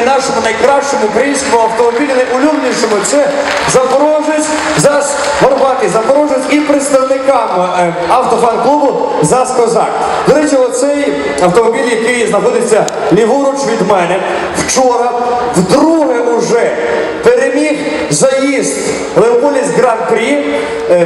Нашому найкращому українському автомобілі, найулюбленішому це Запорожець ЗАЗ Горбатий, Запорожець і представникам е, автофан-клубу ЗАЗ Козак. До речі, оцей автомобіль, який знаходиться ліворуч від мене, вчора вдруге уже переміг заїзд Леополіс Гран-прі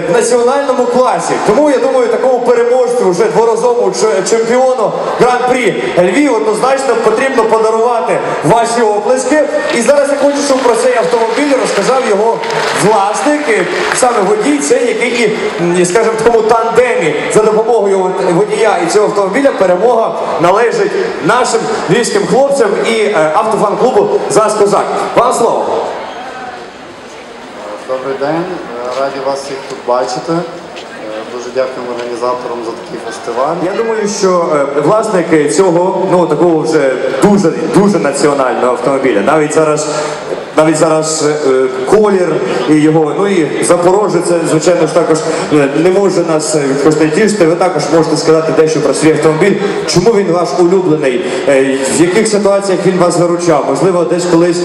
в національному класі. Тому я думаю, такому переможцю, вже дворазовому чемпіону Гран-прі Львів однозначно потрібно подарувати ваші оплески. І зараз я хочу, щоб про цей автомобіль розказав його власник, саме водій, цей, який і, скажімо, в такому тандемі за допомогою водія і цього автомобіля перемога належить нашим львівським хлопцям і е, автофан-клубу ЗАЗ Козак. Вам слово. Добрий день, раді вас всіх тут бачити. Е, Дуже дякуємо організаторам за такий фестиваль. Я думаю, що е, власники цього ну такого вже дуже дуже національного автомобіля. Навіть зараз, навіть зараз е, е, колір і його, ну і Запорожець, звичайно ж також е, не може нас е, відпустити тішити. Ви також можете сказати дещо про свій автомобіль. Чому він ваш улюблений? Е, В яких ситуаціях він вас виручав? Можливо, десь колись,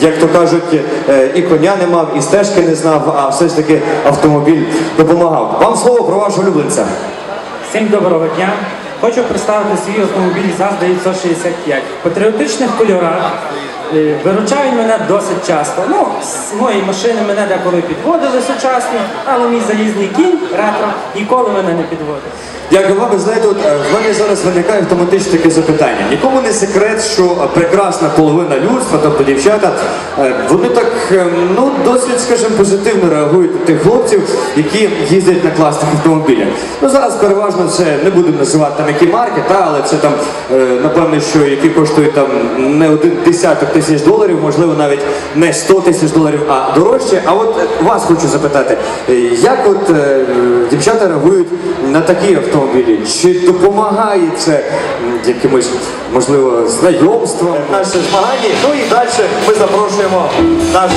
як то кажуть, е, і коня не мав, і стежки не знав, а все ж таки автомобіль допомагав. Вам слово про вашого улюбленця. Всім доброго дня. Хочу представити свій автомобіль ЗАЗ 965. В патріотичних кольорах. Е, Виручає він мене досить часто. Ну, з моєї машини мене деколи підводили сучасні, але мій залізний кінь ретро ніколи мене не підводив. Дякую вам. Ви знаєте, от е, в мене зараз виникає автоматично таке запитання. Нікому не секрет, що е, прекрасна половина людства, тобто дівчата, вони так ну досить, скажімо, позитивно реагують тих хлопців, які їздять на класних автомобілях. Ну зараз переважно це не будемо називати там які марки, та але це там напевно, що які коштують там не один десяток тисяч доларів, можливо, навіть не 100 тисяч доларів, а дорожче. А от е, вас хочу запитати, е, як от е, дівчата реагують на такі автомобілі? Чи допомагає це якимось, можливо, знайомством? Наше змагання. Ну і далі ми запрошуємо наш